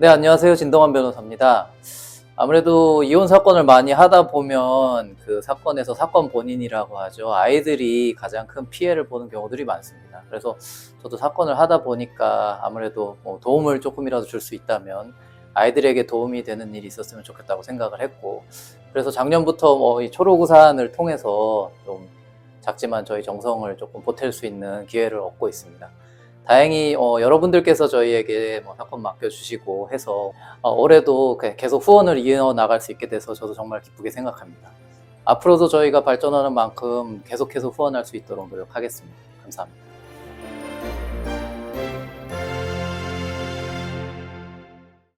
네, 안녕하세요. 진동환 변호사입니다. 아무래도 이혼 사건을 많이 하다 보면 그 사건에서 사건 본인이라고 하죠. 아이들이 가장 큰 피해를 보는 경우들이 많습니다. 그래서 저도 사건을 하다 보니까 아무래도 뭐 도움을 조금이라도 줄 수 있다면 아이들에게 도움이 되는 일이 있었으면 좋겠다고 생각을 했고 그래서 작년부터 뭐 이 초록우 사안을 통해서 좀 작지만 저희 정성을 조금 보탤 수 있는 기회를 얻고 있습니다. 다행히 어, 여러분들께서 저희에게 뭐 사건 맡겨주시고 해서 어, 올해도 그- 계속 후원을 이어 나갈 수 있게 돼서 저도 정말 기쁘게 생각합니다. 앞으로도 저희가 발전하는 만큼 계속해서 후원할 수 있도록 노력하겠습니다. 감사합니다.